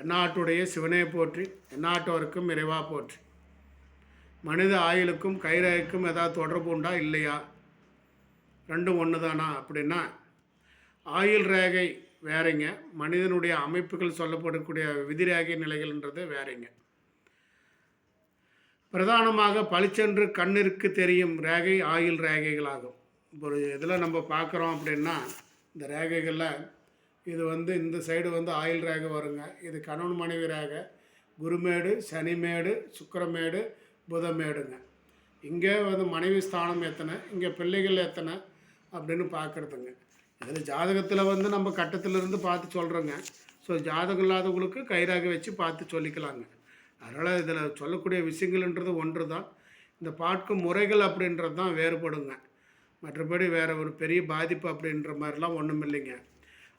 எந்நாட்டுடைய சிவனே போற்றி எந்நாட்டவருக்கும் இறைவா போற்றி. மனித ஆயுளுக்கும் கைரேகைக்கும் ஏதாவது தொடர்பு உண்டா? இல்லையா? ரெண்டும் ஒன்று தானா அப்படின்னா ஆயுள் ரேகை வேறங்க. மனிதனுடைய அமைப்புகள் சொல்லப்படக்கூடிய விதிரேகை நிலைகள்ன்றது வேறங்க. பிரதானமாக பளிச்சென்று கண்ணிற்கு தெரியும் ரேகை ஆயுள் ரேகைகளாகும். இப்போ ஒரு இதில் நம்ம பார்க்குறோம் அப்படின்னா இந்த ரேகைகளில் இது வந்து இந்த சைடு வந்து ஆயுள் ரேகை வருங்க. இது கணவன் மனைவி ரேகை. குருமேடு சனிமேடு சுக்கிரமேடு புதமேடுங்க. இங்கே வந்து மனைவி ஸ்தானம் எத்தனை? இங்கே பிள்ளைகள் எத்தனை? அப்படின்னு பார்க்குறதுங்க. இதில் ஜாதகத்தில் வந்து நம்ம கட்டத்திலிருந்து பார்த்து சொல்கிறோங்க ஸோ ஜாதகம் இல்லாதவங்களுக்கு கைராக வச்சு பார்த்து சொல்லிக்கலாங்க. அதனால் இதில் சொல்லக்கூடிய விஷயங்கள்ன்றது ஒன்று தான் இந்த பார்க்கும் முறைகள் அப்படின்றது தான் வேறுபடுங்க. மற்றபடி வேறு ஒரு பெரிய பாதிப்பு அப்படின்ற மாதிரிலாம் ஒன்றும் இல்லைங்க